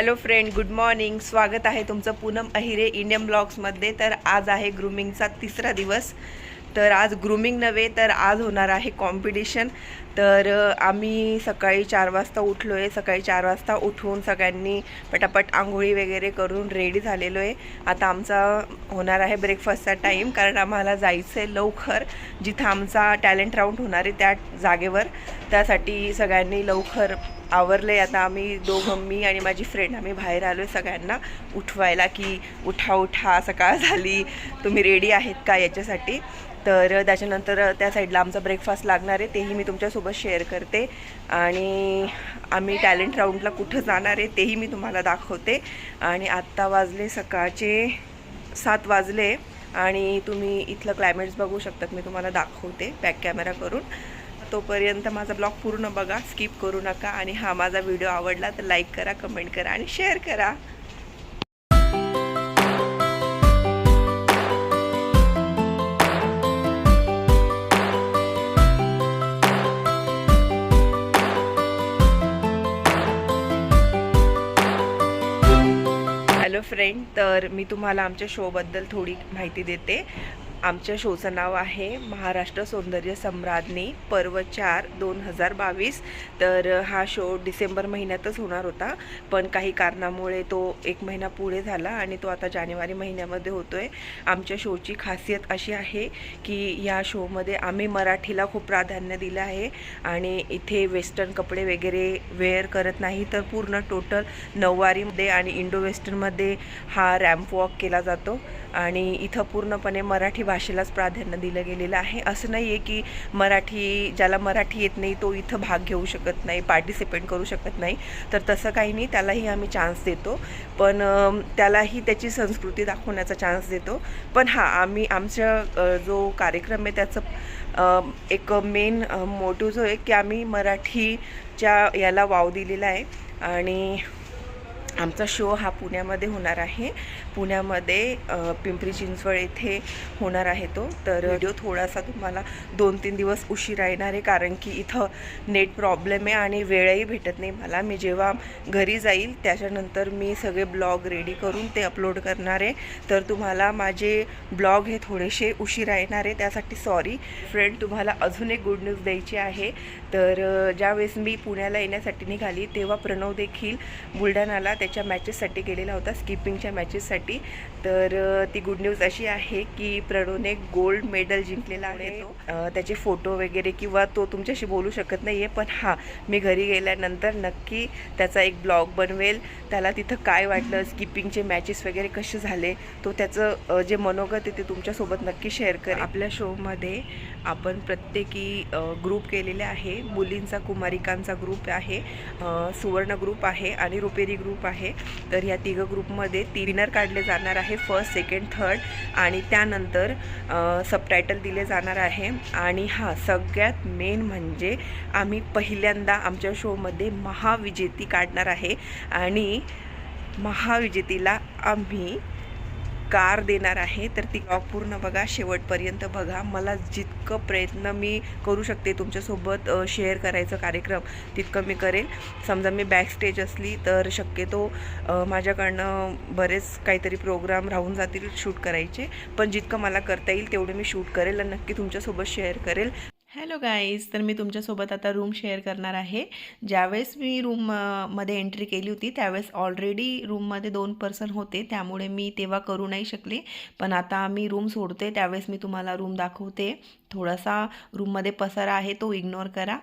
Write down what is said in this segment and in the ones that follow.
Hello friend good morning. स्वागत आहे तुमचं पूनम अहिरे इंडियन ब्लॉग्समध्ये. तर आज आहे ग्रुमिंगचा तिसरा दिवस. तर आज ग्रुमिंग नव्हे तर आज होणार आहे कॉम्पिटिशन. तर आम्ही सकाळी चार वाजता उठलो आहे सकाळी चार वाजता उठून सगळ्यांनी पटापट आंघोळी वगैरे करून रेडी झालेलो आहे आता आमचा होणार आहे ब्रेकफास्टचा टाईम कारण आम्हाला जायचं आहे लवकर जिथं आमचा टॅलेंट राऊंड होणार आहे त्या जागेवर. त्यासाठी सगळ्यांनी लवकर आवरले आता आम्ही दोघं मी आणि माझी फ्रेंड आम्ही बाहेर आलो आहे सगळ्यांना उठवायला की उठा उठा सकाळ झाली तुम्ही रेडी आहेत का याच्यासाठी? तर त्याच्यानंतर त्या साईडला आमचा ब्रेकफास्ट लागणार आहे. तेही मी तुमच्यासोबत शेअर करते. आणि आम्ही टॅलेंट राऊंडला कुठं जाणार आहे तेही मी तुम्हाला दाखवते. आणि आत्ता वाजले सकाळचे सात वाजले आणि तुम्ही इथलं क्लायमेट्स बघू शकतात मी तुम्हाला दाखवते बॅक कॅमेरा करून. तोपर्यंत माझा ब्लॉग पूर्ण बघा स्किप करू नका. आणि हा माझा व्हिडिओ आवडला तर लाईक करा कमेंट करा आणि शेअर करा. हॅलो फ्रेंड तर मी तुम्हाला आमच्या शोबद्दल थोडी माहिती देते. आमच्या शोचं नाव आहे महाराष्ट्र सौंदर्य सम्राज्ञी पर्व चार दोन हजार बावीस. तर हा शो डिसेंबर महिन्यातच होणार होता. पण काही कारणामुळे तो एक महिना पुढे झाला आणि तो आता जानेवारी महिन्यामध्ये होतो आहे आमच्या शोची खासियत अशी आहे की या शोमध्ये आम्ही मराठीला खूप प्राधान्य दिलं आहे आणि इथे वेस्टर्न कपडे वगैरे वेअर करत नाही तर पूर्ण टोटल नऊवारीमध्ये आणि इंडो वेस्टर्नमध्ये हा रॅम्प वॉक केला जातो. आणि इथं पूर्णपणे मराठी भाषेलाच प्राधान्य दिलं गेलेलं आहे. असं नाही आहे की मराठी ज्याला मराठी येत नाही तो इथं भाग घेऊ शकत नाही पार्टिसिपेट करू शकत नाही. तर तसं काही नाही त्यालाही आम्ही चान्स देतो. पण त्यालाही त्याची संस्कृती दाखवण्याचा चान्स देतो. पण हां आम्ही आमच्या जो कार्यक्रम आहे त्याचं एक मेन मोटिव जो आहे की आम्ही मराठीच्या याला वाव दिलेला आहे. आणि आमचा शो हा पुण्यामध्ये होणार आहे. पुण्यामध्ये पिंपरी चिंचवड येथे होणार आहे तो. तर व्हिडिओ थोडासा तुम्हाला दोन तीन दिवस उशिरा येणार आहे कारण की इथं नेट प्रॉब्लेम आहे आणि वेळही भेटत नाही मला. मी जेव्हा घरी जाईल त्याच्यानंतर मी सगळे ब्लॉग रेडी करून ते अपलोड करणार आहे. तर तुम्हाला माझे ब्लॉग हे थोडेसे उशिरा येणार आहे. त्यासाठी सॉरी. फ्रेंड तुम्हाला अजून एक गुड न्यूज द्यायची आहे. तर ज्यावेळेस मी पुण्याला येण्यासाठी निघाली तेव्हा प्रणव देखील बुलढाणाला त्याच्या मॅचेससाठी गेलेला होता स्किपिंगच्या मॅचेससाठी. तर ती गुड न्यूज अशी आहे की प्रणवने गोल्ड मेडल जिंकलेला आहे तो. त्याचे फोटो वगैरे किंवा तो तुमच्याशी बोलू शकत नाही आहे पण हां मी घरी गेल्यानंतर नक्की त्याचा एक ब्लॉग बनवेल. त्याला तिथं काय वाटलं स्किपिंगचे मॅचेस वगैरे कसे झाले तो त्याचं जे मनोगत आहे ते तुमच्यासोबत नक्की शेअर कर आपल्या शोमध्ये आपण प्रत्येकी ग्रुप केलेले आहे. मुलींचा कुमारिकांचा ग्रुप आहे सुवर्ण ग्रुप आहे आणि रुपेरी ग्रुप आहे आहे. तर या तिघं ग्रुपमध्ये ती विनर काढले जाणार आहे फर्स्ट सेकंड थर्ड आणि त्यानंतर सबटायटल दिले जाणार आहे. आणि हा सगळ्यात मेन म्हणजे आम्ही पहिल्यांदा आमच्या शोमध्ये महाविजेती काढणार आहे. आणि महाविजेतीला आम्ही कार देणार आहे तर ती ब्लॉग पूर्ण बघा शेवटपर्यंत बघा. मला जितकं प्रयत्न मी करू शकते तुमच्यासोबत शेअर करायचं कार्यक्रम तितकं मी करेल समजा मी बॅक स्टेज असली तर शक्यतो माझ्याकडनं बरेच काहीतरी प्रोग्राम राहून जातील शूट करायचे. पण जितकं मला करता येईल तेवढं मी शूट करेल आणि नक्की तुमच्यासोबत शेअर करेल. हॅलो गाईज तर मी तुमच्यासोबत आता रूम शेअर करणार आहे. ज्यावेळेस मी रूममध्ये एंट्री केली होती त्यावेळेस ऑलरेडी रूममध्ये दोन पर्सन होते त्यामुळे मी तेव्हा करू नाही शकले. पण आता मी रूम सोडते त्यावेळेस मी तुम्हाला रूम दाखवते. थोडासा रूममध्ये पसारा आहे तो इग्नोर करा.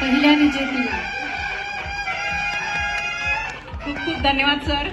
पहिल्या विजेतीला. खूप खूप धन्यवाद सर.